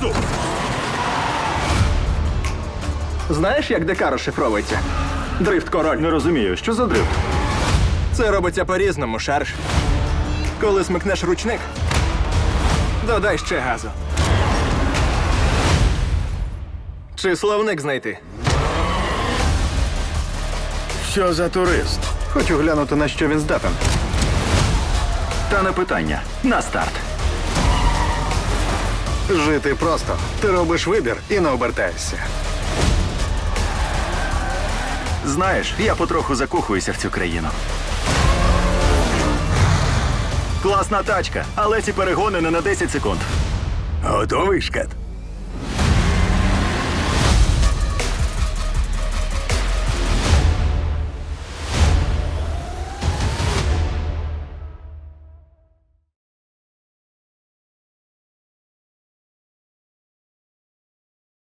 газу! Знаєш, як ДК розшифровується? Дрифт король. Не розумію, що за дрифт? Це робиться по-різному, шарш. Коли смикнеш ручник, додай ще газу. Чи словник знайти? Що за турист? Хочу глянути, на що він здатен. Та не питання. На старт. Жити просто. Ти робиш вибір і не обертаєшся. Знаєш, я потроху закохуюся в цю країну. Класна тачка, але ці перегони не на 10 секунд. Готовий, шкет?